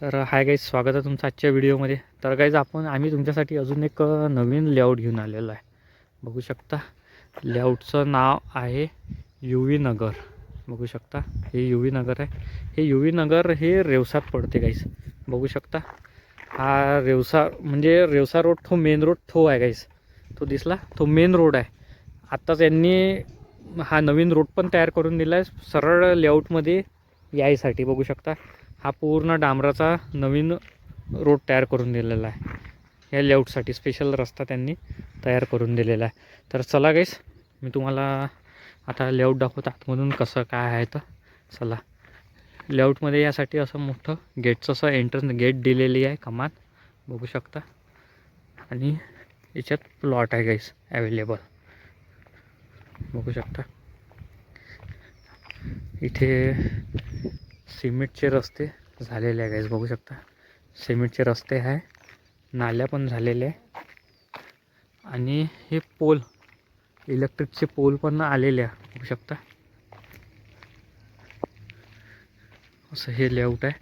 तर hi guys स्वागत आहे तुमचं आजच्या व्हिडिओमध्ये. तर गाईज आपण आम्ही तुमच्यासाठी अजून एक नवीन लेआउट घेऊन आलेलो आहे. बघू शकता लेआउटचं नाव आहे यू व्ही नगर. बघू शकता हे यू व्ही नगर आहे. हे यू व्ही नगर हे रेवसात पडते गाईज बघू शकता हा रेवसा म्हणजे रेवसा रोड तो मेन रोड तो आहे गाईज तो दिसला तो मेन रोड आहे. आत्ताच यांनी हा नवीन रोड पण तयार करून दिला आहे सरळ लेआउटमध्ये यायसाठी. बघू शकता हा पूर्ण डांबराचा नवीन रोड तयार करून दिलेला आहे. या लेआउटसाठी स्पेशल रस्ता त्यांनी तयार करून दिलेला आहे. तर चला गाईस मी तुम्हाला आता लेआउट दाखवतो आतमधून कसं काय आहे तर. चला. लेआउटमध्ये यासाठी असं मोठं गेटचं असं एंट्रन्स गेट दिलेली आहे कमान बघू शकता. आणि याच्यात प्लॉट आहे गाईस अवेलेबल बघू शकता. इथे सिमेंटचे रस्ते झालेले आहे गाईज बघू शकता. सिमेंटचे रस्ते आहे नाल्या पण झालेले आहे. आणि हे पोल इलेक्ट्रिकचे पोल पण आलेले आहे बघू शकता. असं हे लेआउट आहे.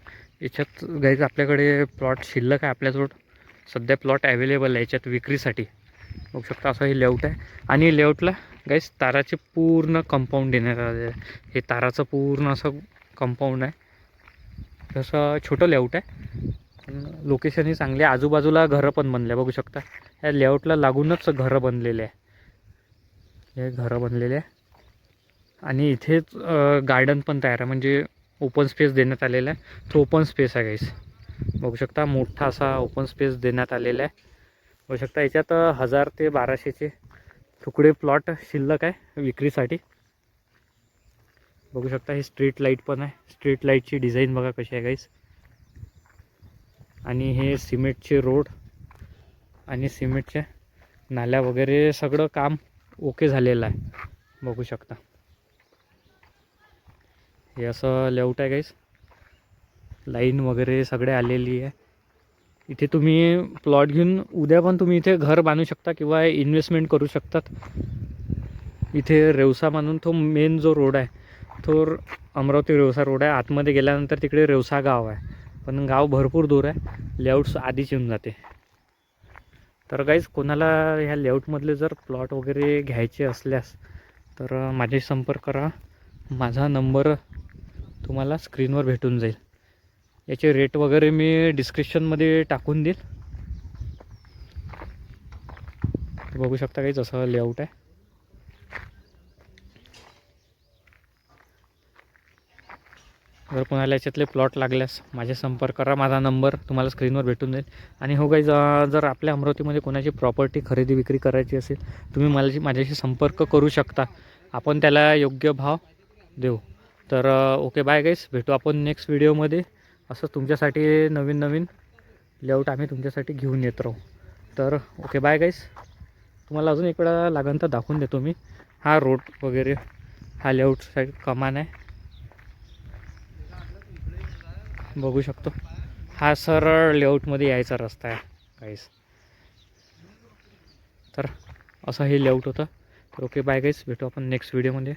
याच्यात गाईज आपल्याकडे प्लॉट शिल्लक आहे आपल्याजवळ सध्या प्लॉट अवेलेबल आहे याच्यात विक्रीसाठी. बघू शकता असं हे लेआउट आहे. आणि लेआउटला गाईज ताराचे पूर्ण कंपाऊंड देण्यात आले हे ताराचं पूर्ण असं कंपाऊंड आहे. तसं छोटं लेआउट आहे. लोकेशनही चांगली आहे. आजूबाजूला घरं पण बनले बघू शकता. या लेआउटला लागूनच घरं बनलेले आहे. हे घरं बनलेले आहे. आणि इथेच गार्डन पण तयार आहे. म्हणजे ओपन स्पेस देण्यात आलेला आहे. तो ओपन स्पेस आहे गाईस बघू शकता मोठा असा ओपन स्पेस देण्यात आलेला आहे. बघू शकता याच्यात हजार ते बाराशेचे तुकडे प्लॉट शिल्लक आहे विक्रीसाठी. बघू शकता हे स्ट्रीट लाइट पण आहे. स्ट्रीट लाईटची डिझाईन बघा कशी आहे गाईस आणि हे सिमेंटचे रोड आणि सिमेंटच्या नाल्या वगैरे सगळं काम ओके झालेलं आहे. बघू शकता. हे असं लेआउट आहे गाईस लाईन वगैरे सगळे आलेली आहे. इथे तुम्ही प्लॉट घेऊन उद्या पण तुम्ही इथे घर बांधू शकता किंवा इन्व्हेस्टमेंट करू शकतात. इथे रेवसा म्हणून तो मेन जो रोड आहे थोर अमरावती रेवसा रोड आहे. आतमध्ये गेल्यानंतर तिकडे रेवसा गाव आहे. पण गाव भरपूर दूर आहे. लेआउट्स आधीच येऊन जाते. तर गाईज कोणाला ह्या लेआउटमधले जर प्लॉट वगैरे घ्यायचे असल्यास तर माझे संपर्क करा. माझा नंबर तुम्हाला स्क्रीनवर भेटून जाईल. याचे रेट वगैरे मी डिस्क्रिप्शनमध्ये टाकून देईल. बघू शकता काही जसं लेआउट आहे. जर कोणाला याच्यातले प्लॉट लागल्यास माझे संपर्क करा माझा नंबर तुम्हाला स्क्रीनवर भेटून जाईल. आणि हो काही जर आपल्या अमरावतीमध्ये कोणाची प्रॉपर्टी खरेदी विक्री करायची असेल तुम्ही मला माझ्याशी संपर्क करू शकता. आपण त्याला योग्य भाव देऊ. तर ओके बाय गाईस भेटू आपण नेक्स्ट व्हिडिओमध्ये असं तुमच्यासाठी नवीन नवीन लेआउट आम्ही तुमच्यासाठी घेऊन येत राहू. तर ओके बाय गाईस तुम्हाला अजून एक वेळा लागन तर दाखवून देतो मी. हा रोड वगैरे हा लेआउटसाठी कमान आहे. बघू शकतो. हा सरळ लेआउटमध्ये यायचा रस्ता आहे काहीच तर असं हे लेआउट होतं. तर ओके बाय गाईस भेटू आपण नेक्स्ट व्हिडिओमध्ये